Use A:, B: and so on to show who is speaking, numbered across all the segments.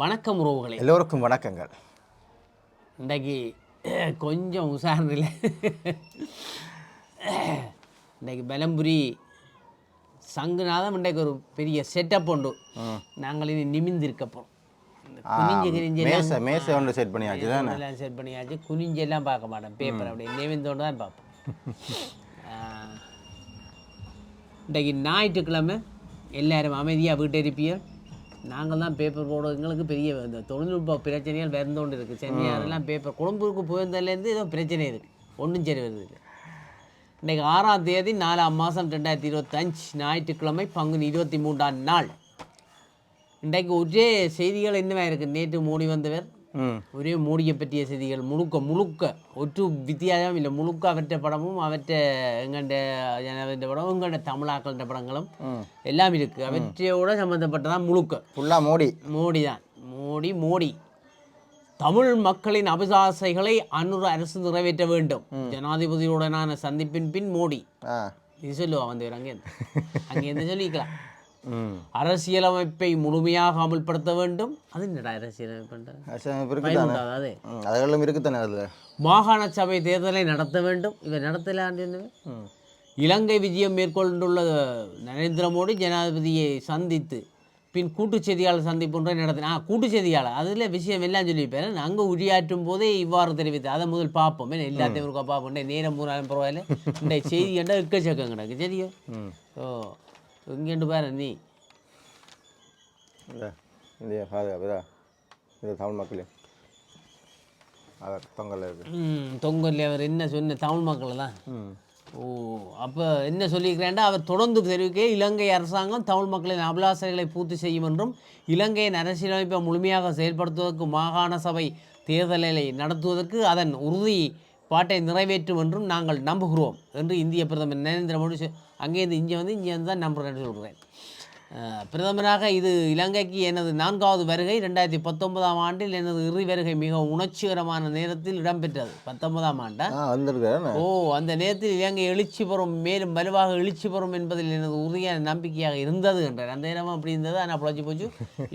A: வணக்கம் உறவுகளே.
B: எல்லோருக்கும் வணக்கங்கள்.
A: இன்றைக்கு கொஞ்சம் உஷாரில் இன்றைக்கு பலம்புரி சங்குநாதம் இன்றைக்கு ஒரு பெரிய செட்டப் உண்டு. நாங்கள் இனி நிமிந்திருக்க போகிறோம் குனிஞ்சு கிரிஞ்சு
B: மேசை ஒன்று செட் பண்ணியாச்சு தானே?
A: எல்லாம் செட் பண்ணியாச்சு. குனிஞ்சு எல்லாம் பார்க்க மாட்டேன் பேப்பர் அப்படியே நிமிந்தோண்டு தான் பார்ப்போம். இன்றைக்கு ஞாயிற்றுக்கிழமை எல்லாரும் அமைதியாக வீட்டை இருப்பியர் நாங்கள் தான் பேப்பர் போட எங்களுக்கு பெரிய இந்த தொழில்நுட்ப பிரச்சனைகள் வருந்தோண்டு இருக்குது சென்னையாரெல்லாம் பேப்பர் கொழும்புக்கு போயிருந்ததுலேருந்து ஏதோ பிரச்சனை இருக்குது ஒன்றும் சரி வருது இன்றைக்கு ஆறாம் தேதி நாலாம் மாதம் ரெண்டாயிரத்தி இருபத்தஞ்சு ஞாயிற்றுக்கிழமை பங்குனி இருபத்தி மூன்றாம் நாள். இன்றைக்கு ஒரே செய்திகள் என்னவா இருக்குது நேற்று மோடி வந்தவர் ஒரே மோடியை பற்றிய செய்திகள். முழுக்க முழுக்க. ஒற்று வித்தியாசம் இல்லை. முழுக்க அவற்ற படமும் அவற்ற எங்கண்ட ஜனாதிபதி படம் எங்கண்ட தமிழாக்கள படங்களும் எல்லாம் இருக்குது அவற்றையோட சம்மந்தப்பட்டதான் முழுக்க.
B: ஃபுல்லாக மோடி.
A: மோடி தான் மோடி மோடி. தமிழ் மக்களின் அபிலாசைகளை அன்னூர் அரசு நிறைவேற்ற வேண்டும். ஜனாதிபதியுடனான சந்திப்பின் பின் மோடி. இது சொல்லுவா வந்து அங்கே அங்கேருந்து சொல்லிக்கலாம். அரசியலமைப்பை முழுமையாக அமல்படுத்த வேண்டும். அது என்னடா அரசியலமைப்பு மாகாண சபை தேர்தலை நடத்த வேண்டும். இவர் நடத்தலான்னு இலங்கை விஜயம் மேற்கொண்டுள்ள நரேந்திர மோடி ஜனாதிபதியை சந்தித்து பின் கூட்டுச் செய்தியாளர் சந்திப்பு ஒன்றை நடத்தின கூட்டுச் செய்தியாளர். அதில் விஷயம் எல்லாம் சொல்லியிருப்பேன் அங்கே உரையாற்றும் போதே இவ்வாறு தெரிவித்து அதை முதல் பார்ப்போம். ஏன்னா எல்லாத்தையும் ஒரு பார்ப்போம். நேரம் மூணாயிரம் பரவாயில்ல. இந்த செய்தி கண்டா எக்கச்சக்கம் கிடக்கு. சரியோ? ஓ. இங்கேண்டு பாரு நீ.
B: இந்த இந்திய பாதுகாப்பு இதா இது தமிழ் மக்களே. அவர் தொங்கல் இருக்கு.
A: அவர் என்ன சொன்ன தமிழ் மக்கள் தான்.
B: ம்.
A: ஓ அப்போ என்ன சொல்லியிருக்கிறேன்டா அவர் தொடர்ந்து தெரிவிக்க இலங்கை அரசாங்கம் தமிழ் மக்களின் அபிலாசைகளை பூர்த்தி செய்யும் என்றும் இலங்கையின் அரசியலமைப்பை முழுமையாக செயல்படுத்துவதற்கு மாகாண சபை தேர்தலை நடத்துவதற்கு அதன் உறுதி பாட்டை நிறைவேற்றும் என்றும் நாங்கள் நம்புகிறோம் என்று இந்திய பிரதமர் நரேந்திர மோடி அங்கேருந்து இங்கே வந்து இங்கே வந்து தான் நம்புகிறேன்னு சொல்கிறேன் பிரதமராக இது இலங்கைக்கு எனது நான்காவது வருகை. ரெண்டாயிரத்தி பத்தொன்பதாம் ஆண்டில் எனது இறுதி வருகை மிகவும் உணர்ச்சிகரமான நேரத்தில் இடம்பெற்றது. பத்தொன்பதாம் ஆண்டா? ஓ அந்த நேரத்தில் இலங்கை எழுச்சி பெறும் மேலும் வலுவாக எழுச்சி பெறும் என்பதில் எனது உறுதியான நம்பிக்கையாக இருந்தது என்றார். அந்த நேரம் அப்படி இருந்தது. ஆனால் புழைச்சி போச்சு.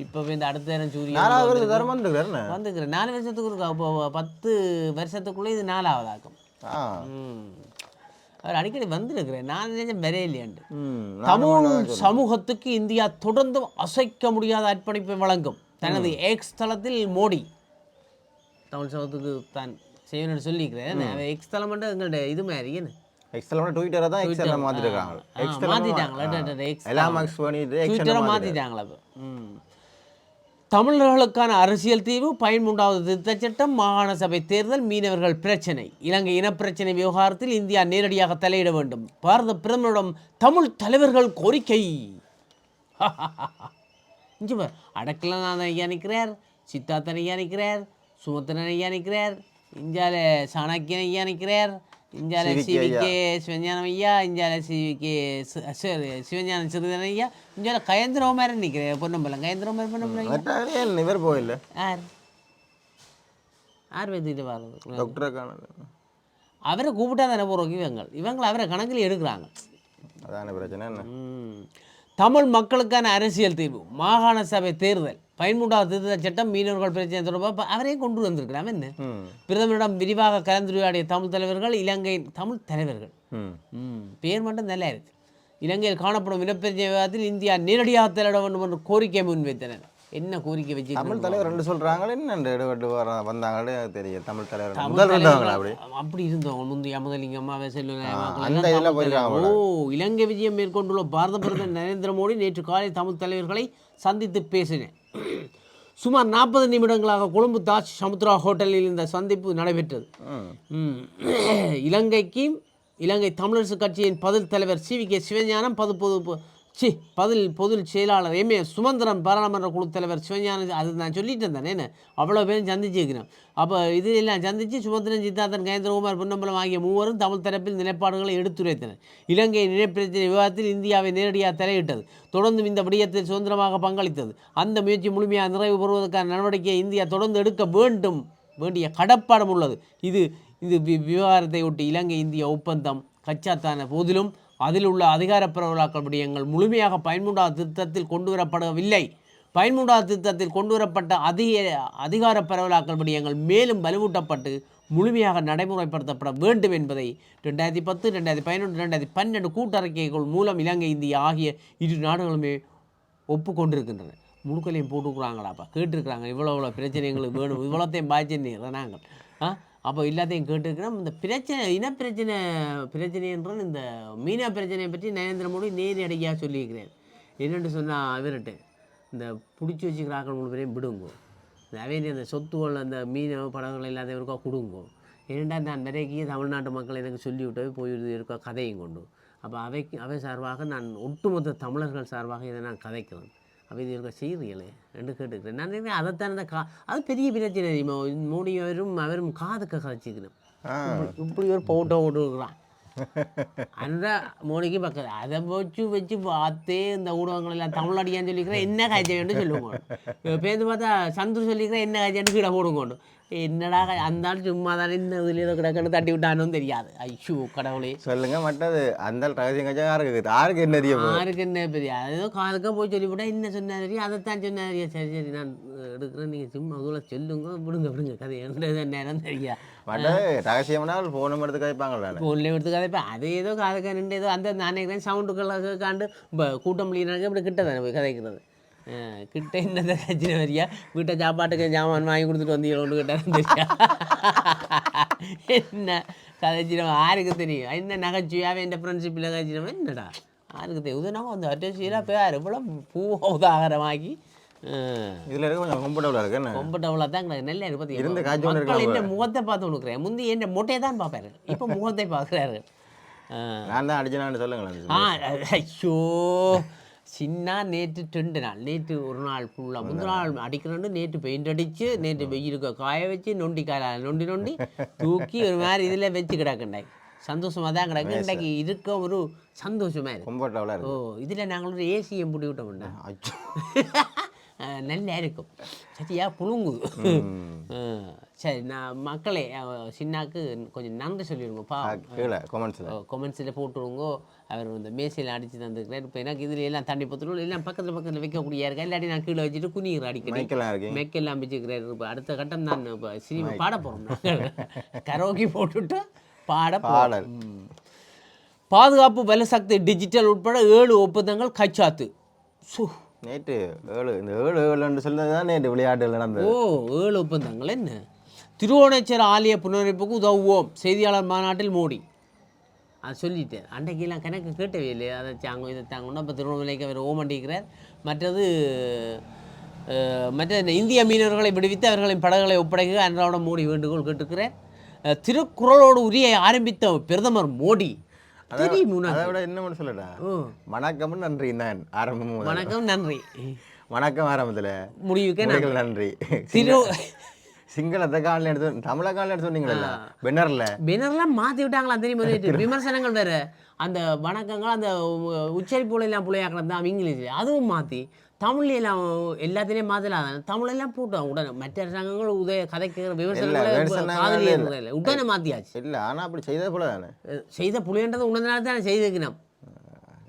A: இப்போ இந்த அடுத்த நேரம் சூரியன் வந்துக்கிறேன் நாலு வருஷத்துக்கு இருக்கா? இப்போ பத்து வருஷத்துக்குள்ளே இது நாலாவதாக்கும்
B: ஆ.
A: ம். அவர் அடிக்கடி வந்திருக்கிறேன் நான் நினைச்சேன் வரையிலையாண்டு
B: ம்
A: தமிழ் சமூகத்துக்கு இந்தியா தொடர்ந்து அசைக்க முடியாத அர்ப்பணிப்பை வழங்கும். தனது எக்ஸ் தளத்தில் மோடி. தமிழ் சமூகத்துக்கு தான் செய்யணும்னு சொல்லிக்கிறேன் எக்ஸ் தளம் எங்களுடைய இது மாதிரி என்ன?
B: எக்ஸ்எல் ட்விட்டரை தான் எக்ஸ்எல் மாற்றிருக்காங்க
A: டா, X
B: எல்லாம் மார்க்ஸ் பண்ணிட்டு
A: ட்விட்டரை
B: எக்ஸ்எல்
A: மாத்திட்டாங்களா இப்போ ம் தமிழர்களுக்கான அரசியல் தீர்வு பதிமூன்றாவது திருத்தச் சட்டம் மாகாண சபை தேர்தல் மீனவர்கள் பிரச்சினை. இலங்கை இனப்பிரச்சனை விவகாரத்தில் இந்தியா நேரடியாக தலையிட வேண்டும். பாரத பிரதமரிடம் தமிழ் தலைவர்கள் கோரிக்கை. அடக்கல பார் அடக்கலநாதன் ஐயா நிற்கிறார் சித்தார்த்தன் ஐயா நிற்கிறார் சுமத்திரன் ஐயா நிற்கிறார் இஞ்சால சாணக்கியன் ஐயா நிற்கிறார் இஞ்சால சிவிகே சிவஞானம் ஐயா இஞ்சால சிவிகே சிவஞானம் சிறுதன் ஐயா இஞ்சால கயந்திரகுமாரன் நிற்கிறார் பொன்னம்பலம் கயந்திரகுமாரன் பொன்னம்பலம்
B: இவர் போயில்ல
A: யார் யார் வந்துட்டு வர்றது
B: டாக்டருக்கான
A: அவரை கூப்பிட்டா தானே போகிறோம் இவங்க இவங்க அவரை கணக்கில் எடுக்கிறாங்க
B: அதான பிரச்சனை என்ன.
A: தமிழ் மக்களுக்கான அரசியல் தீர்வு. மாகாண சபை தேர்தல். பதிமூன்றாவது திருத்த சட்டம் மீனவர்கள் பிரச்சனை தொடர்பாக அவரே கொண்டு வந்திருக்கிறான் என்ன? பிரதமரிடம் விரிவாக கலந்துரையாடிய தமிழ் தலைவர்கள் இலங்கையின் தமிழ் தலைவர்கள். பேர் மட்டும் நல்லா இருக்கு. இலங்கையில் காணப்படும் இனப்பிரச்சனை விவாதத்தில் இந்தியா நேரடியாக தலையிட வேண்டும் என்று கோரிக்கை முன்வைத்தனர். என்ன கோரிக்கை வச்சு
B: தமிழ் தலைவர் ரெண்டு சொல்றாங்களே என்ன எடுபட்டு வர வந்தாங்களே தெரியும் தமிழ் தலைவர் முதல் அப்படி?
A: அப்படி இருந்தவங்க முந்தைய அமுதலிங்கம்மா
B: போயிருக்காங்க
A: ஓ இலங்கை விஜயம் மேற்கொண்டுள்ள பாரத பிரதமர் நரேந்திர மோடி நேற்று காலை தமிழ் தலைவர்களை சந்தித்து பேசினேன் சுமார் நாற்பது நிமிடங்களாக கொழும்பு தாஜ் சமுத்ரா ஹோட்டலில் இந்த சந்திப்பு நடைபெற்றது. இலங்கைக்கு இலங்கை தமிழரசு கட்சியின் பதில் தலைவர் சி வி கே சிவஞானம் பது பொது சி பதில் பொதுச் செயலாளர் எம்ஏ சுமந்திரம் பாராளுமன்ற குழு தலைவர் சிவஞான அது நான் சொல்லிட்டேன் தானே என்ன? அவ்வளோ பேரும் சந்திச்சிருக்கிறேன் அப்போ இது எல்லாம் சந்தித்து சுமந்திரன் சித்தார்த்தன் கயேந்திரகுமார் பொன்னம்பலம் ஆகிய மூவரும் தமிழ் தரப்பில் நிலைப்பாடுகளை எடுத்துரைத்தனர். இலங்கை நிலைப்பிரச்சனை விவாதத்தில் இந்தியாவை நேரடியாக தலையிட்டது. தொடர்ந்து இந்த விடயத்தில் சுதந்திரமாக பங்களித்தது. அந்த முயற்சி முழுமையாக நிறைவு பெறுவதற்கான நடவடிக்கையை இந்தியா தொடர்ந்து எடுக்க வேண்டும். வேண்டிய கடப்பாடம் உள்ளது. இது இது வி- விவகாரத்தை ஒட்டி இலங்கை இந்திய ஒப்பந்தம் கச்சாத்தான போதிலும் அதில் உள்ள அதிகார பரவலாக்கல் விடயங்கள் முழுமையாக பயன்முடா திருத்தத்தில் கொண்டு வரப்படவில்லை பயன்முடா திட்டத்தில் கொண்டுவரப்பட்ட அதிக அதிகார பரவலாக்கல் விடயங்கள் மேலும் வலுவூட்டப்பட்டு முழுமையாக நடைமுறைப்படுத்தப்பட வேண்டும் என்பதை ரெண்டாயிரத்தி பத்து ரெண்டாயிரத்தி பதினொன்று ரெண்டாயிரத்தி பன்னெண்டு கூட்டறிக்கைகள் மூலம் இலங்கை இந்தியா ஆகிய இரு நாடுகளுமே ஒப்புக்கொண்டிருக்கின்றன. முழுக்களையும் போட்டுக்கிறாங்களாப்பா. கேட்டிருக்கிறாங்க இவ்வளோ இவ்வளோ பிரச்சனைகளுக்கு வேணும் இவ்வளோத்தையும் பாய்ச்சி நாங்கள். ஆ? அப்போ எல்லாத்தையும் கேட்டுருக்கிறோம். இந்த பிரச்சனை இனப்பிரச்சனை பிரச்சனைன்றது இந்த மீனா பிரச்சனையை பற்றி நரேந்திர மோடி நேரடியாக சொல்லியிருக்கிறேன் என்னென்னு சொன்னால் அவர்கிட்ட இந்த பிடிச்சி வச்சுக்கிறாக்கள் மூணு பேரையும் விடுங்க. இந்த அவைய அந்த சொத்துகள் அந்த மீனவ படங்கள் எல்லாத்தையும் இருக்கா கொடுங்க. ஏன்டா நான் நிறைய தமிழ்நாட்டு மக்கள் எனக்கு சொல்லிவிட்டு போய் இருக்கோ கதையும் கொண்டு. அப்போ அவைக்கு அவை சார்பாக நான் ஒட்டுமொத்த தமிழர்கள் சார்பாக இதை நான் கதைக்கிறேன். அப்போ இது இருக்க செய்கிறீங்களே ரெண்டு கேட்டுக்கிறேன். நான் நினைக்கிறேன் அதைத்தான் இந்த கா அது பெரிய பிரச்சனை தெரியுமா? மோடி அவரும் காதுக்க கதைச்சிக்கணும்
B: ஆ.
A: இப்படி ஒரு போட்டோ விட்டுருக்குறான் அந்த மோடிக்கு பக்கத்து அதை வச்சு வச்சு பார்த்தே இந்த ஊடகங்கள் எல்லாம் தமிழ் அடியான்னு சொல்லிக்கிறேன்? என்ன காய்ச்சல் சொல்லுங்க. பேருந்து பார்த்தா சந்துரு சொல்லிக்கிறேன் என்ன காய்ச்சல் கீழே போடுங்க. என்னடா அந்த ஆள் சும்மா தானே இந்த இதுல ஏதோ கிடக்குன்னு தட்டி விட்டானும் தெரியாது. ஐயோ கடவுளே.
B: சொல்லுங்க மற்றது அந்த ரகசியம் கட்சா யாருக்கு? யாருக்கு என்ன தெரியும்?
A: யாருக்கு என்ன பெரிய ஏதோ காதுக்க போய் சொல்லிவிட்டா என்ன சொன்னாரு அதைத்தான் சொன்னாரு சரி சரி நான் எடுக்கிறேன். நீங்கள் சும்மா அதுல சொல்லுங்க. விடுங்க விடுங்க. கதை என்ன நேரம் தெரியா?
B: மற்றது ரகசியம்னா போனும் எடுத்து கதைப்பாங்களே
A: ஃபோனில் எடுத்து கதைப்பேன். அது ஏதோ காதுக்க நின்று ஏதோ அந்த நான் சவுண்டுக்களை காண்டு இப்போ கூட்டம் முடியினாக்க இப்படி கிட்ட தானே போய் கதைக்கிறது? கிட்ட என்னதை கட்சின வரியா? வீட்டை சாப்பாட்டுக்கு ஜாமான் வாங்கி கொடுத்துட்டு வந்து ஒன்று கிட்ட தெரியா? என்ன? கதைச்சினவன் யாருக்கு தெரியும்? என்ன நகைச்சுவையாவே என் ஃப்ரெண்ட்ஷிப்பில் கதைச்சினவன் என்னடா? யாருக்கு தெரியும்? உதனாக வந்து அட்டசியலாக பேர். இவ்வளோ பூ உதாகரமாக்கி
B: இதுல இருக்க கொஞ்சம் கம்ஃபர்டபுளாக இருக்கு என்ன?
A: கம்ஃபர்டபுளாக தான் கிடக்கு நல்ல இருக்கு
B: இருந்து
A: பார்த்தீங்க
B: காய்ச்சி கொண்டு
A: மக்கள் என்ன முகத்தை பார்த்து கொடுக்குறேன் முந்தி என்ன மொட்டையை தான் பார்ப்பாரு. இப்போ முகத்தை பார்க்குறாரு.
B: நான் தான் அடிச்சேனான்னு சொல்லுங்களேன்
A: ஆ ஐயோ. சின்ன நேற்று ரெண்டு நாள். நேற்று ஒரு நாள் ஃபுல்லாக முந்தின நாள் அடிக்கிறோண்டு நேற்று பெயிண்ட் அடித்து நேற்று வெயிலுக்கு காய வச்சு நொண்டி கால நொண்டி நொண்டி தூக்கி ஒரு மாதிரி இதில் வச்சு கிடக்குண்டாய். சந்தோஷமாக தான் கிடக்கு. இன்றைக்கு இருக்க ஒரு சந்தோஷமாக இருக்கு. ஓ இதில் நாங்கள் ஒரு ஏசியை முடி விட்டோம்டா
B: அச்சோ.
A: அஹ் நல்லா இருக்கும். சரியா புழுங்குது. சரி நான் மக்களே சின்னாக்கு கொஞ்சம் நன்றி சொல்லிடுங்க பா
B: கீழே கொமெண்ட்ஸில்
A: கொமெண்ட்ஸில் போட்டுருங்க. அவர் இந்த மேசையில் அடித்து தந்துருக்கிறார். இப்போ எனக்கு இதில் எல்லாம் தண்ணி பத்திரம் எல்லாம் பக்கத்தில் பக்கத்தில் வைக்கக்கூடிய இருக்கா இல்லாட்டி நான் கீழே வச்சுட்டு குனிகிற அடிக்கடி.
B: மைக்கெல்லாம்
A: வச்சுக்கிறார் இப்போ அடுத்த கட்டம் தான் இப்போ சினிமா பாட போகிறோம் கரோக்கி போட்டுட்டு பாட.
B: பாடல்.
A: பாதுகாப்பு வலுசக்தி டிஜிட்டல் உட்பட ஏழு ஒப்பந்தங்கள் கைச்சாத்து. சு.
B: நேற்று ஏழு இந்த ஏழு ஏழுன்னு சொல்றது தான் நேற்று விளையாட்டுகள் நடந்தது.
A: ஓ ஏழு ஒப்பந்தங்கள் என்ன? திருவோணேச்சர் ஆலய புனரமைப்புக்கு உதவுவோம். செய்தியாளர் மாநாட்டில் மோடி. அது சொல்லிட்டேன். அன்றைக்கெல்லாம் கணக்கு கேட்டவே இல்லையா? அதை தாங்க இதை தாங்கன்னா இப்போ திருவண்ணாமலைக்கு அவர் ஓமண்டிக்கிறார் மற்றது மற்ற இந்த இந்திய மீனவர்களை விடுவித்து அவர்களின் படகுகளை ஒப்படைக்க அன்றாட மோடி வேண்டுகோள் கேட்டுக்கிறார் திருக்குறளோடு உரிய ஆரம்பித்த பிரதமர் மோடி?
B: அதை விட என்ன சொல்லட்டா
A: ஓ.
B: வணக்கம் நன்றி தான் ஆரம்பம்.
A: வணக்கம் நன்றி.
B: வணக்கம் ஆரம்பத்தில்.
A: முடிவுக்கே
B: நன்றி.
A: திரு
B: சிங்களத்தை காலில் எடுத்து தமிழ காலில் எடுத்து சொன்னீங்களா பென்னர்ல?
A: பேனர்லாம் மாற்றி விட்டாங்களா தெரியுமா? நேற்று விமர்சனங்கள் வேறு. அந்த வணக்கங்கள் அந்த உச்சரிப்புல எல்லாம் பிள்ளையாக்கிறது தான் இங்கிலீஷ். அதுவும் மாற்றி தமிழ்ல எல்லாம் எல்லாத்திலையும் மாற்றலாம் தமிழெல்லாம் போட்டோம். உடனே மற்ற அரசாங்கங்கள் உதய கதைக்கிற விமர்சனங்களை உடனே மாற்றியாச்சு
B: இல்ல ஆனா அப்படி செய்தது போல தானே.
A: செய்த புளியன்றது உணர்ந்தனால தானே செய்திருக்கணும்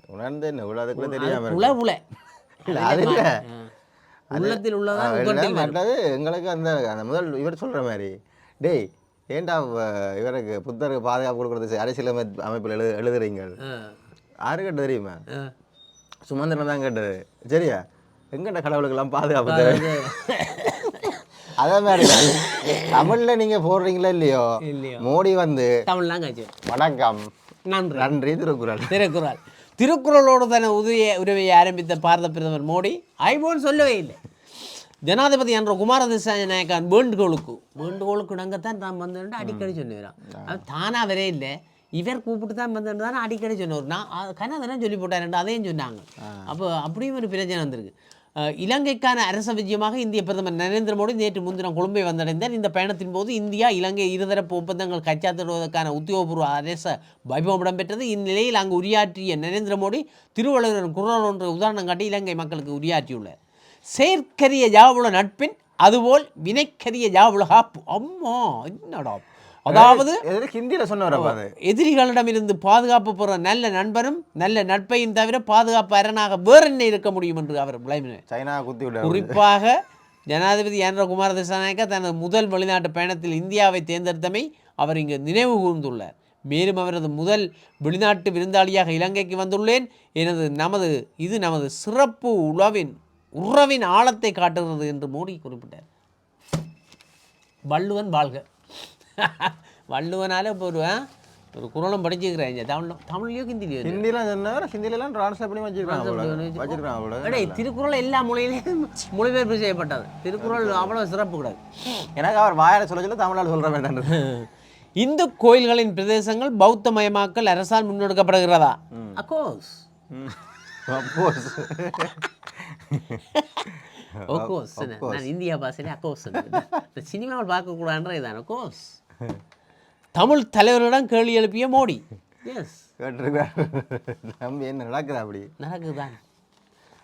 B: உணர்ந்து என்ன தெரியாம
A: புல. புல.
B: இல்ல, அது இல்ல.
A: உள்ளத்தில் உள்ளதா
B: ஆ, இல்ல,
A: உகட்டில் வரும்.
B: மற்றது எங்களுக்கு அந்த அந்த முதல் இவர் சொல்ற மாதிரி. டேய் ஏன்டா வ- இவருக்கு புத்தருக்கு பாதுகாப்பு கொடுக்கறது அரசியல் அமைப்பு அமைப்பில் எழுது எழுதுறீங்க. யாரு கேட்டு தெரியுமா?
A: ஆ.
B: சுமந்திரன் தான் கேட்டது. சரியா? எங்கட கடவுளுக்கெல்லாம் பாதுகாப்பு தேவை? அதே மாதிரி. தமிழ்ல நீங்க போடுறீங்களா இல்லையோ? மோடி வந்து
A: தமிழ்லாம் காய்ச்சி
B: வணக்கம்.
A: நன்றி.
B: நன்றி திருக்குறள்.
A: திருக்குறள். திருக்குறளோடு தன உதவிய உறவை ஆரம்பித்த பாரத பிரதமர் மோடி ஐபோன் சொல்லவே இல்லை. ஜனாதிபதி என்ற குமார திசாநாயக்கான் வேண்டுகோளுக்கு வேண்டுகோளுக்கு இடங்கத்தான் தான் வந்து அடிக்கடி சொன்னுகிறான் அது தானாக வரே இல்லை. இவர் கூப்பிட்டு தான் வந்து தானே அடிக்கடி சொன்னவர். நான் கனதெல்லாம் சொல்லி போட்டாருண்டு அதையும் சொன்னாங்க. அப்போ அப்படியும் ஒரு பிரச்சனை வந்திருக்கு. இலங்கைக்கான அரச விஜயமாக இந்திய பிரதமர் நரேந்திர மோடி நேற்று முன்தினம் கொழும்பை வந்தடைந்தார். இந்த பயணத்தின் போது இந்தியா இலங்கை இருதரப்பு ஒப்பந்தங்கள் கச்சாத்திடுவதற்கான உத்தியோகபூர்வ அரச வைபவம் இடம்பெற்றது. இந்நிலையில் அங்கு உரையாற்றிய நரேந்திர மோடி திருவள்ளுவர் குரல் ஒன்று உதாரணம் காட்டி இலங்கை மக்களுக்கு உரையாற்றியுள்ளார். செயற்கரிய ஜாவுல நட்பின் அதுபோல் வினைக்கரிய ஜாவுல காப்பு. அம்மா என்னடா அதாவது
B: ஹிந்தியில அது.
A: எதிரிகளிடமிருந்து பாதுகாப்பு பெற நல்ல நண்பனும் நல்ல நட்பையும் தவிர பாதுகாப்பு அரணாக வேற என்ன இருக்க முடியும் என்று அவர்
B: சைனா குத்தி
A: குறிப்பாக ஜனாதிபதி என்ற குமார திசாநாயக்க தனது முதல் வெளிநாட்டு பயணத்தில் இந்தியாவை தேர்ந்தெடுத்தமை அவர் இங்கு நினைவு கூர்ந்துள்ளார். மேலும் அவரது முதல் வெளிநாட்டு விருந்தாளியாக இலங்கைக்கு வந்துள்ளேன். எனது நமது இது நமது சிறப்பு உளவின் உறவின் ஆழத்தை காட்டுகிறது என்று மோடி குறிப்பிட்டார். வள்ளுவன் வாழ்க. வள்ளுவனால இப்போ ஒரு ஒரு குரலும் படிச்சுக்கிறேன் தமிழ் தமிழ்லையோ ஹிந்திலையோ.
B: ஹிந்தியில சொன்னவர் ஹிந்தியில எல்லாம் டிரான்ஸ்லேட் பண்ணி வச்சிருக்காங்க. வச்சிருக்காங்க.
A: அடே திருக்குறள் எல்லா மொழியிலையும் மொழிபெயர்ப்பு செய்யப்பட்டது. திருக்குறள் அவ்வளோ சிறப்பு கூடாது
B: எனக்கு அவர் வாயால சொல்ல சொல்ல தமிழால் சொல்ற வேண்டாம்
A: இந்து கோயில்களின் பிரதேசங்கள் பௌத்தமயமாக்கல் அரசால் முன்னெடுக்கப்படுகிறதா? அக்கோஸ்
B: அப்போஸ்
A: ஓகோஸ் நான் இந்தியா பாஷையிலே அக்கோஸ் சினிமாவில் பார்க்கக்கூடாதுன்ற இதான். அக்கோஸ் தமிழ் தலைவரிடம் கேள்வி எழுப்பிய மோடி. எஸ்
B: கேட்டிருக்கார் தம்பி என்ன நடக்குது அப்படி?
A: நடக்குதுதான்.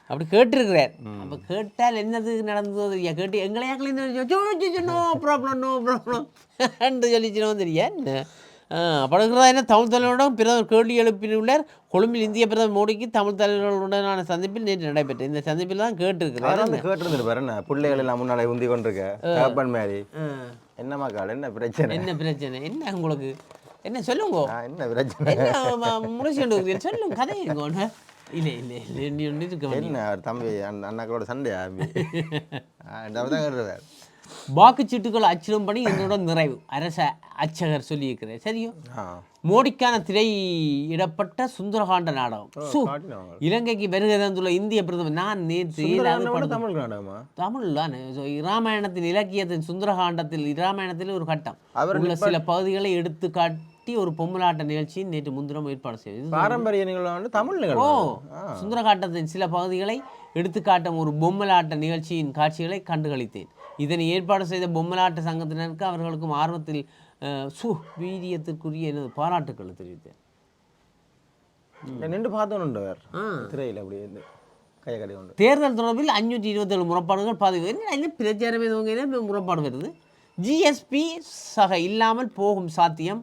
A: அப்படி கேட்டிருக்கிறார். அப்போ கேட்டால் என்னது நடந்ததோ? தெரியா கேட்டு எங்களையாக்கள் நோ ப்ராப்ளம் நோ ப்ராப்ளம் என்று சொல்லிச்சினோம் தெரியா என்ன? படுகிறதா என்ன? தமிழ் தலைவரிடம் பிரதமர் கேள்வி எழுப்பியுள்ளார். கொழும்பில் இந்திய பிரதமர் மோடிக்கு தமிழ் தலைவர்களுடனான சந்திப்பில் நேற்று நடைபெற்றது இந்த சந்திப்பில் தான் கேட்டிருக்கிறார்.
B: கேட்டிருந்துருப்பாரு என்ன? பிள்ளைகள் எல்லாம் முன்னாலே உந்தி கொண்டிருக்க. மாதிரி. என்னம்மா கால்? என்ன பிரச்சனை?
A: என்ன பிரச்சனை? என்ன உங்களுக்கு? என்ன சொல்லுங்க.
B: என்ன பிரச்சனை?
A: என்ன முடிச்சுட்டு சொல்லுங்க கதையுங்க ஒன்று இல்லை இல்லை இல்லை நீ ஒன்று இருக்க
B: என்ன தம்பி அண்ணாக்களோட சண்டையா தம்பி? தான் கேட்டுருவார்
A: வாக்குச்சீட்டுகள் அச்சிடும் பணி என்னுடன் நிறைவு. அரச அச்சகர் சொல்லியிருக்கிறார். சரியோ மோடிக்கான திரையிடப்பட்ட சுந்தரகாண்ட நாடகம். இலங்கைக்கு வருகை தந்துள்ள இந்திய பிரதமர் நான் நேற்று
B: தமிழ்
A: தானே இராமாயணத்தின் இலக்கியத்தின் சுந்தரகாண்டத்தில் இராமாயணத்தில் ஒரு கட்டம். உள்ள சில பகுதிகளை எடுத்து காட்டி ஒரு பொம்மலாட்ட நிகழ்ச்சியை நேற்று முன்தினம் ஏற்பாடு செய்தது.
B: பாரம்பரிய நிகழ்வு தமிழ்
A: ஓ சுந்தரகாண்டத்தின் சில பகுதிகளை எடுத்துக்காட்டும் ஒரு பொம்மலாட்ட நிகழ்ச்சியின் காட்சிகளை கண்டுகளித்தேன். இதனை ஏற்பாடு செய்த பொம்மலாட்ட சங்கத்தினருக்கு அவர்களுக்கும் ஆர்வத்தில் சு வீரியத்திற்குரிய எனது பாராட்டுக்களை தெரிவித்தேன்.
B: நின்று பார்த்தோன்னு வேறு. திரையில் அப்படி இருந்து
A: தேர்தல் தொடர்பில் அஞ்சூற்றி இருபத்தேழு முறைப்பாடுகள் பதிவு என்ன பிரச்சாரமே துவங்கையில் முறைப்பாடு வருது. ஜிஎஸ்பி சக இல்லாமல் போகும் சாத்தியம்.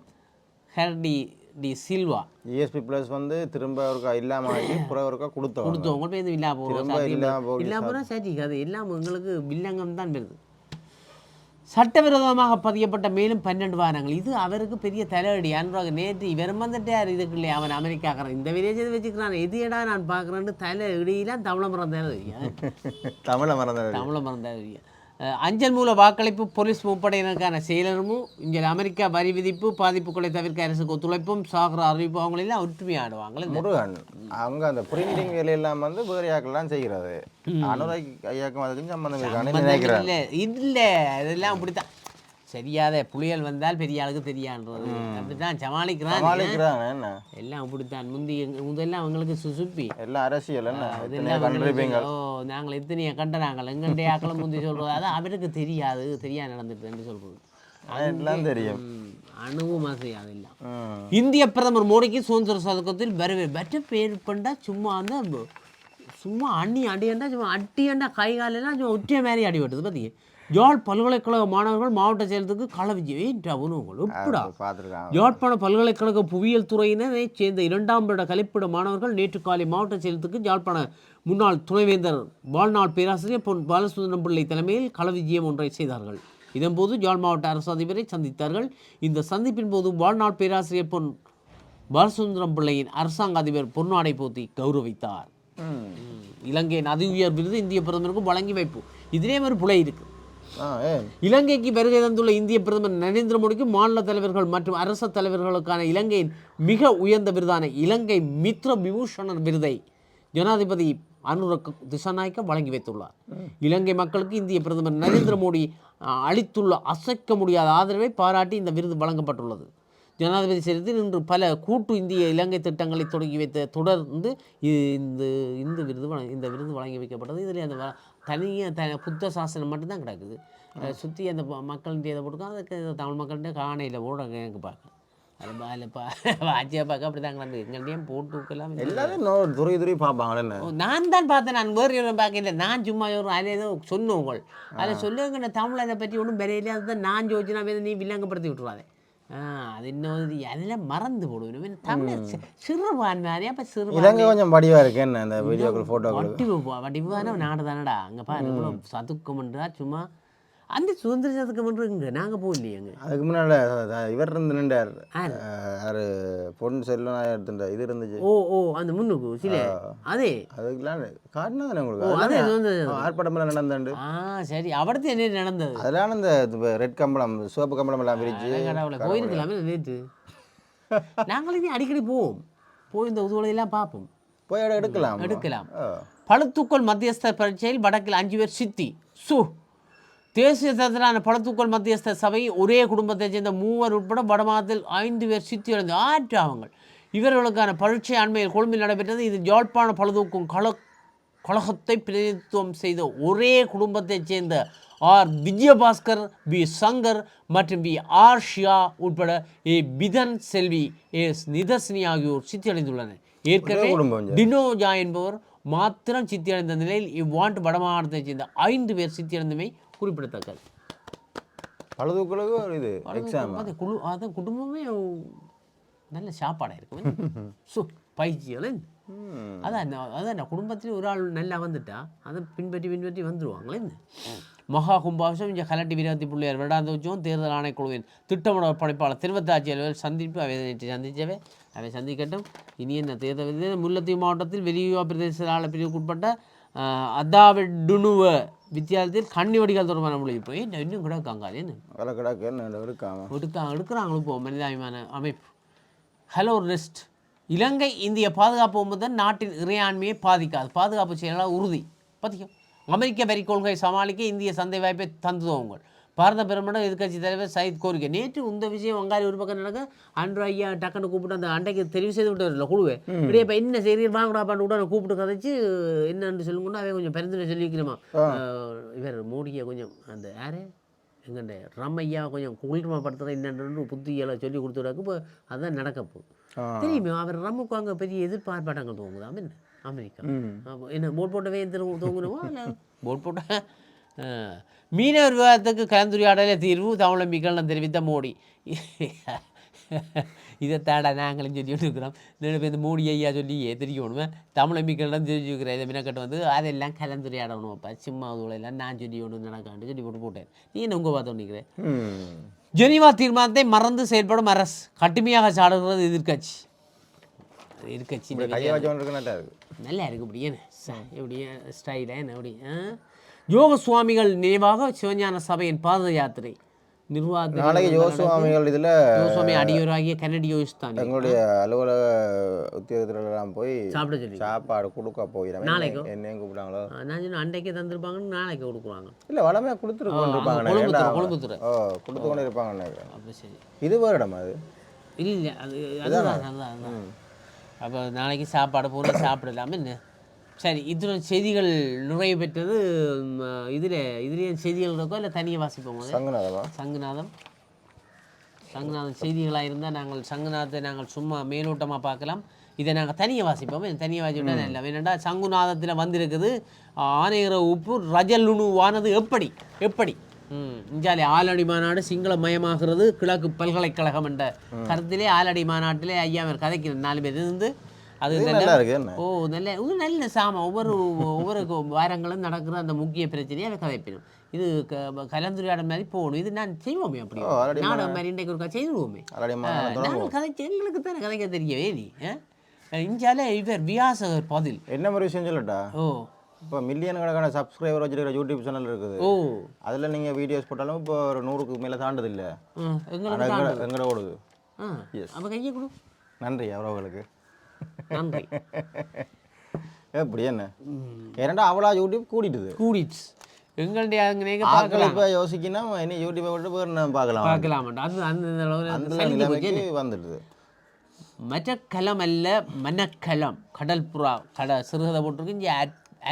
A: ஹெர்டி டி சில்வா.
B: இஎஸ்பி ப்ளஸ் வந்து திரும்ப ஒருக்கா இல்லாம ஆகி புற ஒருக்கா கொடுத்தோம்
A: கொடுத்தவங்க. போய் எதுவும் இல்லாம
B: திரும்ப இல்லாம போகி
A: இல்லாம போனால் சரி அது எல்லாம் எங்களுக்கு வில்லங்கம் தான் வருது சட்டவிரோதமாக பதியப்பட்ட மேலும் பன்னெண்டு வாரங்கள். இது அவருக்கு பெரிய தலையடி. அன்றாக நேற்று இவர் வந்துட்டார் இதுக்கு இல்லையா அவன் அமெரிக்காக்காரன். இந்த வில்லேஜை வச்சுக்கிறான். எது ஏடா நான் பார்க்குறேன்னு தலை இடியெல்லாம் தமிழை மறந்தாரு தெரியும்
B: தமிழை
A: தெரியும் அஹ் அஞ்சல் மூல வாக்களிப்பு போலீஸ் முப்படையினருக்கான செயலரும் இங்கே அமெரிக்கா வரி விதிப்பு பாதிப்புகளை தவிர்க்க அரசுக்கு ஒத்துழைப்பும் சாகர அறிவிப்பு அவங்களெல்லாம் ஒற்றுமையாடுவாங்களே
B: முருகன் அவங்க அந்த பிரிண்டிங் வேலையெல்லாம் வந்து வேறு யாக்கெல்லாம் செய்கிறது. அனுராக் ஐயாக்கும் அதுக்கும் சம்பந்தம் இருக்கான்னு நினைக்கிறேன்
A: இல்லை. இதெல்லாம் அப்படித்தான். சரியாத புலிகள் வந்தால் பெரிய ஆளுக்கு தெரியான்றது அப்படித்தான் சமாளிக்கிறான்
B: சமாளிக்கிறாங்க என்ன?
A: எல்லாம் அப்படித்தான். முந்தி முதல்ல அவங்களுக்கு சுசுப்பி.
B: எல்லாம் அரசியல் என்ன?
A: அதெல்லாம் ஓ நாங்கள் எத்தனைய கண்டனாங்கள். எங்கள்டைய ஆக்களும் முந்தி சொல்றது. அதான் அவருக்கு தெரியாது. தெரியா நடந்துட்டுன்னு சொல்றது.
B: எல்லாம் தெரியும்.
A: அணுவும் அசையாது எல்லாம். இந்திய பிரதமர் மோடிக்கு சுதந்திர சதக்கத்தில் வரவே பெற்ற பேர் பண்ணா சும்மா வந்து ப- சும்மா அண்ணி அடியண்டா சும்மா அட்டியண்டா கை காலெல்லாம் சும்மா ஒற்றை மாதிரி அடி வெட்டுது பார்த்திங்க யாழ் பல்கலைக்கழக மாணவர்கள் மாவட்ட செயலத்துக்கு கள விஜயம் உணவுகள் எப்படா
B: பார்த்துருக்காங்க.
A: யாழ்ப்பாண பல்கலைக்கழக புவியியல் துறையினரைச் சேர்ந்த இரண்டாம் வருட கலைப்பிட மாணவர்கள் நேற்று காலை மாவட்ட செயலத்துக்கு யாழ்ப்பாண முன்னாள் துணைவேந்தர் வாழ்நாள் பேராசிரியர் பொன் பாலசுந்தரம் பிள்ளை தலைமையில் கள விஜயம் ஒன்றை செய்தார்கள். இதன்போது யாழ் மாவட்ட அரசு அதிபரை சந்தித்தார்கள். இந்த சந்திப்பின் போது வாழ்நாள் பேராசிரியர் பொன் பாலசுந்தரம் பிள்ளையின் அரசாங்க அதிபர் பொன்னாடை போத்தி கௌரவித்தார். இலங்கையின் அதி உயர் விருது இந்திய பிரதமருக்கு வழங்கி வைப்பு. இதிலே ஒரு புலை இருக்கு.
B: ஆ ஏன்
A: இலங்கைக்கு வருகை தந்துள்ள இந்திய பிரதமர் நரேந்திர மோடிக்கு மாநில தலைவர்கள் மற்றும் அரச தலைவர்களுக்கான இலங்கையின் மிக உயர்ந்த விருதான இலங்கை மித்ர விபூஷணர் விருதை ஜனாதிபதி அனுரக் திசாநாயக்க வழங்கி வைத்துள்ளார். இலங்கை மக்களுக்கு இந்திய பிரதமர் நரேந்திர மோடி அளித்துள்ள அசைக்க முடியாத ஆதரவை பாராட்டி இந்த விருது வழங்கப்பட்டுள்ளது. ஜனாதிபதி செயலத்தில் இன்று பல கூட்டு இந்திய இலங்கை திட்டங்களை தொடங்கி வைத்த தொடர்ந்து இந்த இந்த விருது இந்த விருது வழங்கி வைக்கப்பட்டது. இதில் அந்த தனியாக த புத்த சாசனம் மட்டும்தான் கிடக்குது. சுற்றி அந்த மக்கள்கிட்ட இதை போட்டுக்கோ அதுக்கு தமிழ் மக்கள்கிட்ட காணையில் போட எனக்கு பார்க்க அது அதில் பா ஆட்சியை பார்க்க அப்படி தான் கிடந்து எங்கள்கிட்டயும் போட்டுக்கலாம்
B: எல்லாரும் துறை துறை பார்ப்பாங்களே
A: நான் தான் பார்த்தேன். நான் வேறு யாரும் பார்க்கல. நான் சும்மா ஒரு அதில் ஏதோ சொன்னவங்க. அதில் சொல்லுவாங்க தமிழ் அதை பற்றி ஒன்றும் பெரிய அதுதான் நான் ஜோதிச்சு நான் நீ வில்லங்கப்படுத்தி விட்டுருவாதே. அது இன்னொரு அதெல்லாம் மறந்து போடுவேன் தமிழ் சிறுபான்மையானே அப்போ சிறுபான்மை
B: இலங்கை கொஞ்சம் படிவா இருக்கு என்ன இந்த வீடியோக்கள் ஃபோட்டோக்கள்
A: வடிவு வடிவான நாடு தானடா அங்கே பாரு இவ்வளவு சதுக்கம்ன்றா சும்மா அந்த சுதந்திர சதுக்கம்ன்ற இங்கே நாங்கள் போகலையே அங்கே
B: அதுக்கு முன்னாடி இவர் இருந்து நின்றார்.
A: யாரு?
B: பொண்ணு செல்லும் எடுத்துட்ட இது இருந்துச்சு.
A: ஓ ஓ அந்த முன்னுக்கு சில. அதே.
B: அதுக்கெல்லாம் காட்டினா தானே உங்களுக்கு?
A: அதே
B: ஆர்ப்பாட்டமெல்லாம் நடந்தாண்டு
A: ஆ சரி. அவடத்து என்ன நடந்தது?
B: அதெல்லாம் இந்த ரெட் கம்பளம் சிவப்பு கம்பளம் எல்லாம் பிரிச்சு
A: கடவுளை போயிருக்கலாமே நேற்று நாங்களும் அடிக்கடி போவோம். போய் இந்த உதவுலையெல்லாம் பார்ப்போம்.
B: போய் எடுக்கலாம்.
A: எடுக்கலாம்.
B: ஆ.
A: பழுத்தூக்கல் மத்தியஸ்த பரீட்சையில் வடக்கில் அஞ்சு பேர் சித்தி. சு. தேசிய தரத்திலான பழுத்தூக்கல் மத்தியஸ்த சபை ஒரே குடும்பத்தைச் சேர்ந்த மூவர் உட்பட வடமாதத்தில் ஐந்து பேர் சித்தி அடைந்து ஆற்றாவங்கள் இவர்களுக்கான பரீட்சை அண்மையில் கொழும்பில் நடைபெற்றது. இது யாழ்ப்பாண பழுதூக்கும் கல கழகத்தை பிரதிநிதித்துவம் செய்த ஒரே குடும்பத்தைச் சேர்ந்த ஆர். விஜயபாஸ்கர் பி சங்கர் மற்றும் பி ஆர்ஷியா உட்பட ஏ. பிதன் செல்வி எஸ் நிதர்சினி ஆகியோர் சித்தியடைந்துள்ளனர். ஏற்கனவே டினோஜா என்பவர் மாத்திரம் சித்தியடைந்த நிலையில் இவ்வாண்டு வடமாகாணத்தைச் சேர்ந்த ஐந்து பேர் சித்தியடைந்தமை குறிப்பிடத்தக்கது.
B: பழுதுக்களுக்கு ஒரு இது எக்ஸாம்
A: அது குழு அதான் குடும்பமே நல்ல சாப்பாடாக இருக்கும் சு பயிற்சிகள் அதான் அதான் குடும்பத்தில் ஒரு ஆள் நல்லா வந்துட்டா அதை பின்பற்றி பின்பற்றி வந்துருவாங்களே என்ன மகா கும்பாபிஷம் இங்கே கலட்டி வீரத்தி பிள்ளையார் வருடாந்த உற்சவம் தேர்தல் ஆணைக்குழுவின் திட்டமிட பணிப்பாளர் திருவத்தாட்சி அலுவலர் சந்திப்பு அவை நேற்று சந்தித்தவை அவை சந்திக்கட்டும். இனி என்ன தேர்தல் முல்லைத்தீவு மாவட்டத்தில் வெளியுவா பிரதேச ஆள பிரிவுக்குட்பட்ட அதாவிடுனுவ வித்தியாலயத்தில் கண்ணி வடிகால் தொடர்பான மொழி போய் இன்னும் கிடக்காங்க அது என்ன?
B: வேலை கிடக்கு என்ன இருக்காம
A: எடுக்க எடுக்கிறாங்களோ இப்போ மனிதாபிமான அமைப்பு. ஹலோ ரெஸ்ட் இலங்கை இந்திய பாதுகாப்பு ஒப்பந்தம் நாட்டின் இறையாண்மையை பாதிக்காது. பாதுகாப்பு செயலாளர் உறுதி. பாதிக்கும் அமெரிக்க வரி கொள்கை சமாளிக்க இந்திய சந்தை வாய்ப்பை தந்துதோங்கள் பாரத பெருமண்டம் எதிர்க்கட்சி தலைவர் சயித் கோரிக்கை. நேற்று இந்த விஷயம் வங்காளி ஒரு பக்கம் நடக்க அன்று ஐயா டக்குன்னு கூப்பிட்டு அந்த அண்டைக்கு தெரிவு செய்து விட்டு குழுவே. இப்படியே இப்போ என்ன செய்கிறீர் வாங்கடா பாண்டு உடனே கூப்பிட்டு கதைச்சு என்னன்னு சொல்லுங்கன்னா அவன் கொஞ்சம் பரிந்துரை சொல்லிக்கணுமா இவர் மோடியை கொஞ்சம் அந்த யாரு? எங்கண்ட ரம்மையா கொஞ்சம் குளிர்மப்படுத்துகிற என்னென்னு புத்தியெல்லாம் சொல்லி கொடுத்துடாக்கு இப்போ அதான் நடக்கப்போ தெரியுமே அவர் ரம்முக்கு அங்கே பெரிய எதிர்பார்ப்பாட்டங்கள் தோங்குதா. என்ன அமெரிக்கா. என்ன போட் போட்டவே தரும் தூங்கணுமா இல்லை? போட் போட்ட. மீனவர் விவாதத்துக்கு கலந்துரையாடலே தீர்வு தமிழம்பிக்கல் தெரிவித்த மோடி. இதை தாடா நாங்களும் சொல்லிட்டு இருக்கிறோம் ரெண்டு பேர் இந்த மோடி ஐயா சொல்லியே தெரியணுமே. தமிழம்பிக்களிடம் தெரிஞ்சுக்கிறேன் இதை மினக்கட்டு வந்து அதெல்லாம் கலந்துரையாடணும் அப்போ சும்மா எல்லாம் நான் சொல்லி ஒன்று நடக்காண்டு சொல்லி போட்டு போட்டேன். நீ என்ன உங்கள் பார்த்து நிற்கிறேன் ஜெனீவா தீர்மானத்தை மறந்து செயல்படும் அரசு. கடுமையாக சாடுகிறது
B: நட்டா இருக்கு
A: நல்லா இருக்கு இப்படி. என்ன? ச- எப்படி ஸ்டைலாக என்ன அப்படி? ஆ? யோக சுவாமிகள் நினைவாக சிவஞான சபையின் பாத யாத்திரை. நிர்வாகத்தில்
B: நாளைக்கு ஜோசுவாமிகள் இதுல
A: யோசுவாமி அடியோராகிய கன்னடி யோசித்தான்
B: எங்களுடைய அலுவலக உத்தியோகத்துல எல்லாம் போய்
A: சாப்பிட சொல்லி
B: சாப்பாடு கொடுக்க போயிடும்.
A: நாளைக்கோ?
B: என்னையும் கூப்பிட்டாங்களோ?
A: ஆ, நான் சொன்ன அண்டைக்கே தந்திருப்பாங்கன்னு நாளைக்கு கொடுக்குறாங்க.
B: இல்ல வளமையா கொடுத்துட்டு கொண்டு இருப்பாங்க
A: கொழும்புத்துறை
B: ஓ கொடுத்து கொண்டு இருப்பாங்க.
A: அப்போ சரி.
B: இது வருடம் அது?
A: இல்லை அது அதுதான் அதுதான் அதுதான். அப்போ நாளைக்கு சாப்பாடு பூரா சாப்பிடலாமே என்ன? சரி இத்துடன் செய்திகள் நிறைவு பெற்றது இதில் இதுலேயும் செய்திகள் இருக்கோ இல்லை தனியாக வாசிப்போம்?
B: சங்கநாதமா
A: சங்குநாதம். சங்குநாதம் செய்திகளாக இருந்தால் நாங்கள் சங்குநாதத்தை நாங்கள் சும்மா மேலோட்டமாக பார்க்கலாம். இதை நாங்கள் தனியாக வாசிப்போம். தனியாக வாசிவிட்டா இல்லை வேணாண்டா சங்குநாதத்தில் வந்திருக்குது? ஆனையர உப்பு ரஜலுணுவானது எப்படி? எப்படி? ம் இஞ்சாலே ஆலடி மாநாடு சிங்கள மயமாகிறது கிழக்கு பல்கலைக்கழகம் என்ற கருத்திலே ஆலடி மாநாட்டிலே ஐயாவர் கதைக்கு நாலு பேர் இருந்து அது நல்ல
B: இருக்கு
A: ஓ நல்ல இது நல்ல சாம ஒவ்வொரு ஒவ்வொரு வாரங்களும் நடக்கிற அந்த முக்கிய பிரச்சனையை அதை கதைப்பிடும். இது கலந்துரையாடல் மாதிரி போகணும். இது நான் செய்வோமே அப்படி. நாடகம் மாதிரி இன்றைக்கு ஒருக்கா
B: ஆல்ரெடி
A: நாங்கள் கதைச்சு எங்களுக்கு தானே கதைக்க தெரியவே நீ? இஞ்சாலே இவர் வியாசகர் பதில்.
B: என்ன மாதிரி விஷயம் சொல்லட்டா?
A: ஓ.
B: இப்போ மில்லியன் கணக்கான சப்ஸ்கிரைபர் வச்சிருக்கிற யூடியூப் சேனல் இருக்குது.
A: ஓ.
B: அதில் நீங்கள் வீடியோஸ் போட்டாலும் இப்போ ஒரு நூறுக்கு மேலே தாண்டது. இல்லை எங்கட ஓடுது
A: அப்போ கையை கொடு.
B: நன்றி அவர்களுக்கு
A: நன்றி.
B: எப்படி என்ன? ஏன்னா அவ்வளோ யூடியூப் கூட்டிட்டுது
A: கூடிச்சு எங்களுடைய அங்கே பார்க்கலாம்.
B: இப்போ யோசிக்கணும் என்ன யூடியூப்பை விட்டு போய் நான் பார்க்கலாம்?
A: பார்க்கலாமாட்டா அது அந்த
B: நிலைமைக்கு வந்துடுது.
A: மற்றக்களம் அல்ல மனக்களம் கடல் புறா கட சிறுகதை போட்டிருக்கு. இங்கே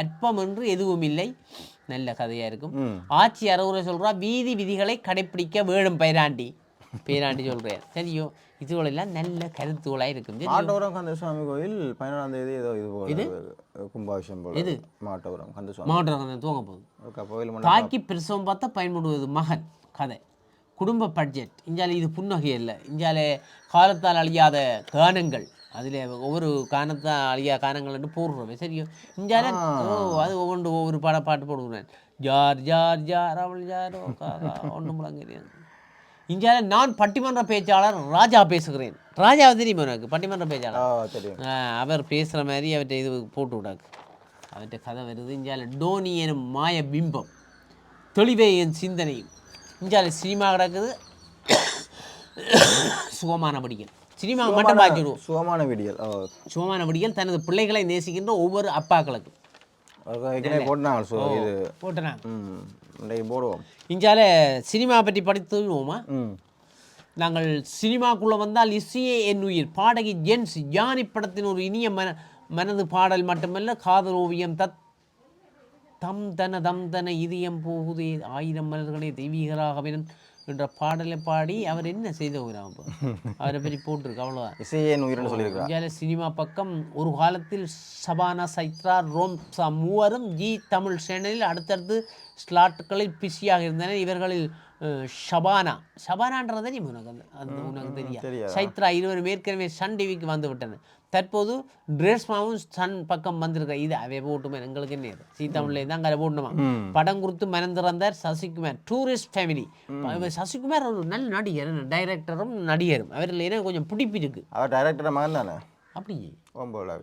A: அற்பம் என்று எதுவும் இல்லை. நல்ல கதையாக இருக்கும். ஆட்சி அறவுரை சொல்றா வீதி விதிகளை கடைப்பிடிக்க வேணும் பைராண்டி. பேராண்டி சொல்கிறேன் சரியோ இதுகளெல்லாம் நல்ல கருத்துக்களாக இருக்கும். சரி
B: மாட்டவரம் கந்தசுவாமி கோயில் பதினொன்றாம் தேதி ஏதோ இது போல கும்பாபிஷம் போல
A: எது?
B: மாட்டவரம் கந்தசுவாமி.
A: மாவட்ட தூங்க போகுது.
B: கோயில்
A: தாக்கி பிரசவம் பார்த்தா பயன்படுவது மகன் கதை. குடும்ப பட்ஜெட் இஞ்சால இது புன்னகை இல்லை இஞ்சாலே காலத்தால் அழியாத கானங்கள் அதில் ஒவ்வொரு காரணத்தால் அழியாத கானங்கள்னு போடுறோம் சரியோ இஞ்சால ஓ அது ஒவ்வொன்று ஒவ்வொரு பாட பாட்டு போடுகிறேன். ஜார் ஜார் ஜார் அவள் ஜாரோ ஒன்றும் முழங்கிறேன் இஞ்சால நான் பட்டிமன்ற பேச்சாளர் ராஜா பேசுகிறேன். ராஜா தெரியுமா எனக்கு பட்டிமன்ற பேச்சாளர்?
B: தெரியும்.
A: அவர் பேசுகிற மாதிரி அவர்கிட்ட இது போட்டு விடாக்கு. அவர்கிட்ட கதை வருது இஞ்சால டோனி எனும் மாய பிம்பம். தெளிவே என் சிந்தனை இஞ்சால சினிமா கிடக்குது. சுகமான படிகள் சினிமா மட்டும் பார்த்துடுவோம்
B: சுகமான வீடியல்.
A: சுகமான படிகள் தனது பிள்ளைகளை நேசிக்கின்ற ஒவ்வொரு அப்பாக்களுக்கு
B: ஏற்கனவே போட்டுனாங்க இன்றைக்கு போடுவோம்.
A: இஞ்சால சினிமா பற்றி படித்துவோமா நாங்கள் சினிமாக்குள்ளே வந்தால் இசையே என் உயிர். பாடகி ஜென்ஸ் யானி படத்தின் ஒரு இனிய மன மனது பாடல் மட்டுமல்ல காதல் ஓவியம் தத் தம் தன தம் தன இதயம் போகுதே ஆயிரம் மலர்களே தெய்வீகராகவினன் என்ற பாடலை பாடி அவர் என்ன செய்தவராம் அப்போ அவரை பற்றி போட்டிருக்கு அவ்வளோதான்
B: இசையேன் உயிர்னு சொல்லியிருக்கிறார்.
A: இந்தியாவில் சினிமா பக்கம் ஒரு காலத்தில் சபானா சைத்ரா ரோம் சா மூவரும் ஜி தமிழ் சேனலில் அடுத்தடுத்து ஸ்லாட்டுகளில் பிஸியாக இருந்தனர். இவர்களில் ஷபானா. ஷபானான்றது தெரியும் உனக்கு அந்த உனக்கு
B: தெரியாது.
A: சைத்ரா இருவரும் ஏற்கனவே சன் டிவிக்கு வந்து விட்டனர். தற்போது ட்ரெஸ்மாவும் சன் பக்கம் வந்திருக்க இது அவை போட்டுமே எங்களுக்கு என்ன சீ தமிழ்ல தான் அங்கே போடணுமா? படம் கொடுத்து மனம் திறந்தார் சசிகுமார் டூரிஸ்ட் ஃபேமிலி சசிகுமார் ஒரு நல்ல நடிகர் டைரக்டரும் நடிகரும். அவரில் என்ன கொஞ்சம் பிடிப்பு இருக்கு.
B: அவர் டைரக்டர் மகன் தானே ஓம்போல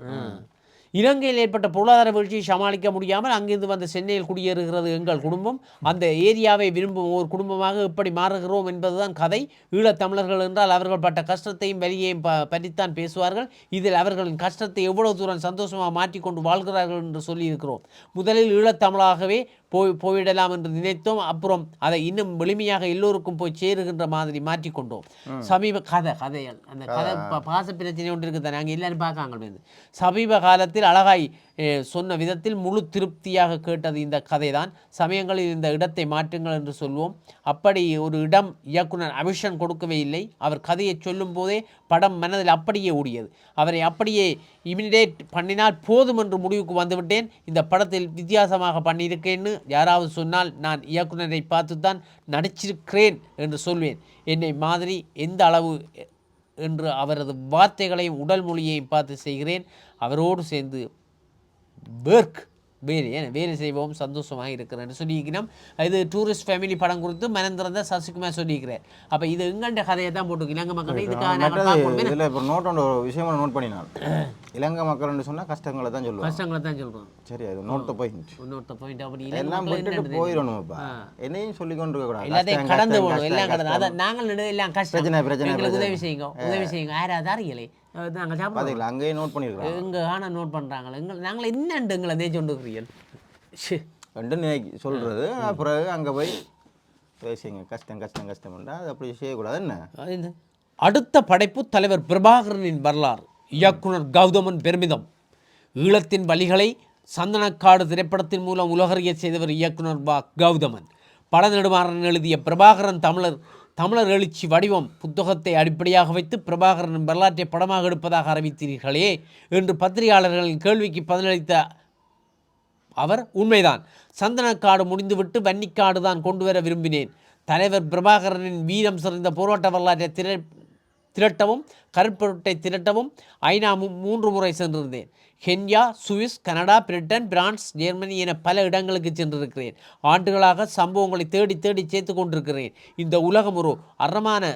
A: இலங்கையில் ஏற்பட்ட பொருளாதார வீழ்ச்சியை சமாளிக்க முடியாமல் அங்கிருந்து வந்த சென்னையில் குடியேறுகிறது எங்கள் குடும்பம். அந்த ஏரியாவை விரும்பும் ஒரு குடும்பமாக எப்படி மாறுகிறோம் என்பதுதான் கதை. ஈழத்தமிழர்கள் என்றால் அவர்கள் பட்ட கஷ்டத்தையும் வலியையும் ப பற்றித்தான் பேசுவார்கள். இதில் அவர்களின் கஷ்டத்தை எவ்வளவு தூரம் சந்தோஷமாக மாற்றிக்கொண்டு வாழ்கிறார்கள் என்று சொல்லியிருக்கிறோம். முதலில் ஈழத்தமிழாகவே போய் போய்விடலாம் என்று நினைத்தோம். அப்புறம் அதை இன்னும் எளிமையாக எல்லோருக்கும் போய் சேருகின்ற மாதிரி மாற்றிக்கொண்டோம். சமீப கதை கதைகள். அந்த கதை பாச பிரச்சனை ஒன்று இருக்குது நாங்கள் எல்லாரும் பார்க்காங்க சமீப காலத்தில் அழகாய் சொன்ன விதத்தில் முழு திருப்தியாக கேட்டது இந்த கதைதான். சமயங்களில் இந்த இடத்தை மாற்றுங்கள் என்று சொல்வோம். அப்படி ஒரு இடம் இயக்குனர் அமிஷன் கொடுக்கவே இல்லை. அவர் கதையை சொல்லும் போதே படம் மனதில் அப்படியே ஓடியது. அவரை அப்படியே இமிடியேட் பண்ணினால் போதும் என்று முடிவுக்கு வந்துவிட்டேன். இந்த படத்தில் வித்தியாசமாக பண்ணியிருக்கேன்னு யாராவது சொன்னால் நான் இயக்குனரை பார்த்து தான் நடிச்சிருக்கிறேன் என்று சொல்வேன். என்னை மாதிரி எந்த அளவு என்று அவரது வார்த்தைகளையும் உடல் மொழியையும் பார்த்து செய்கிறேன். அவரோடு சேர்ந்து ஒர்க் வேலை ஏன்? வேலை செய்வோம் சந்தோஷமாக இருக்கிறேன்னு சொல்லியிருக்கிறோம். இது டூரிஸ்ட் ஃபேமிலி படம் குறித்து மனந்திறந்த சசிகுமார் சொல்லியிருக்கிறார். அப்போ இது எங்கண்ட கதையை தான் போட்டுருக்கு. இலங்கை மக்கள் இதுக்காக
B: இதில் இப்போ நோட் ஒன்று ஒரு விஷயமா நோட் பண்ணினான் இலங்கை மக்கள்னு சொன்னால் கஷ்டங்களை தான் சொல்லுவாங்க.
A: கஷ்டங்களை தான் சொல்கிறோம்
B: சரி அது நோட்டு போயிடுச்சு
A: இன்னொருத்த பாயிண்ட் அப்படி
B: எல்லாம் விட்டுட்டு
A: என்னன்னு
B: போயிடணும்ப்பா. என்னையும் சொல்லி கொண்டு இருக்கக்கூடாது
A: எல்லாத்தையும் கடந்து போகணும். எல்லாம் கடந்து. அதான் நாங்கள் நடு எல்லாம் கஷ்டம்.
B: பிரச்சனை.
A: உதவி செய்யுங்க. உதவி செய்யுங்க. யாராவது அறியலை நாங்கள் சாப்பிடுவோம்
B: அங்கேயே நோட் பண்ணியிருக்காங்க
A: எங்க ஆனா நோட் பண்றாங்களே? எங்கள் நாங்கள் என்னண்டு எங்களை தேய்ச்சி கொண்டு இருக்கிறீர்கள்?
B: ரெண்டு சொல்கிறது பிறகு அங்கே போய் பேசுங்க. கஷ்டம் கஷ்டம் கஷ்டம்ன்றா அது அப்படி செய்யக்கூடாது. என்ன?
A: அடுத்த படைப்பு தலைவர் பிரபாகரனின் வரலாறு. இயக்குனர் கௌதமன் பெருமிதம். ஈழத்தின் வழிகளை சந்தனக்காடு திரைப்படத்தின் மூலம் உலகறிய செய்தவர் இயக்குனர் பா கௌதமன். பட நெடுமாறன் எழுதிய பிரபாகரன் தமிழர் தமிழர் எழுச்சி வடிவம் புத்தகத்தை அடிப்படையாக வைத்து பிரபாகரன் வரலாற்றை படமாக எடுப்பதாக அறிவித்தீர்களே என்று பத்திரிகையாளர்களின் கேள்விக்கு பதிலளித்த அவர் உண்மைதான். சந்தனக்காடு முடிந்துவிட்டு வன்னிக்காடு தான் கொண்டு வர விரும்பினேன். தலைவர் பிரபாகரனின் வீரம் சிறந்த போராட்ட வரலாற்றை திர திரட்டவும் கருப்பொருட்டை திரட்டவும் ஐநா மூன்று முறை சென்றிருந்தேன். Kenya Swiss Canada Britain France Germany என பல இடங்களுக்கு சென்றிருக்கிறேன். ஆண்டுகளாக சம்பவங்களை தேடி தேடி சேர்த்து கொண்டிருக்கிறேன். இந்த உலகம் ஒரு அறமான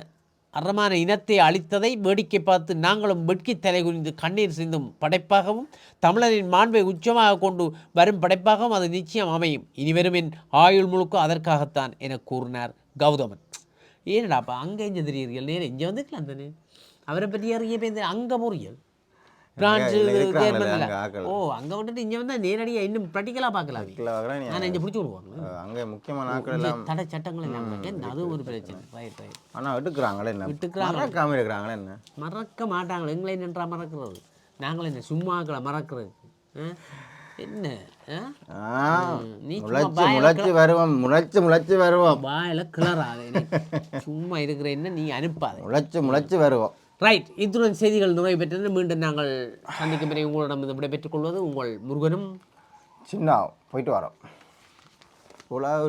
A: அறமான இனத்தை அழித்ததை வேடிக்கை பார்த்து நாங்களும் வெட்கி தலைகுனிந்து கண்ணீர் சிந்தும் படைப்பாகவும் தமிழரின் மாண்பை உச்சமாக கொண்டு வரும் படைப்பாகவும் அது நிச்சயம் அமையும். இனிவரும் என் ஆயுள் முழுக்க அதற்காகத்தான் என கூறினார் கௌதமன். ஏனடா அப்போ அங்கே இங்கே தெரியுறீர்கள்? நேரம் இங்கே வந்துக்கலாம் தானே? அவரை பற்றி அறிய பேர் அங்கே போறீர்கள்
B: இருக்கிறாங்களே
A: ஜெர்மனியில். ஓ அங்கே வந்துட்டு இங்கே வந்தால் நேரடியாக இன்னும் ப்ராக்டிக்கலாக பார்க்கலாமே நான் இங்கே பிடிச்சி விடுவாங்க.
B: அங்கே முக்கியமான ஆட்கள் எல்லாம்
A: தடை சட்டங்கள் எல்லாம் அதுவும் ஒரு பிரச்சனை. ரைட் ரைட்
B: ஆனால் எடுக்கிறாங்களே என்ன?
A: விட்டுக்கிறாங்க.
B: மறக்காம இருக்கிறாங்களே என்ன?
A: மறக்க மாட்டாங்களே. எங்களை நின்றா மறக்கிறது? நாங்கள் என்ன சும்மாக்களை மறக்கிறது? என்ன?
B: முளைச்சு வருவோம் முளைச்சு முளைச்சு வருவோம்.
A: வாயில கிளறாத சும்மா இருக்கிற என்ன நீ அனுப்பாத.
B: முளைச்சு முளைச்சு வருவோம்.
A: ரைட் இத்துடன் செய்திகள் நிறைவு பெற்றன மீண்டும் நாங்கள் சந்திக்கும் வரை உங்களிடம் இருந்து விடைபெற்றுக் கொள்வது உங்கள் முருகனும்.
B: சின்ன போயிட்டு வரோம். உலக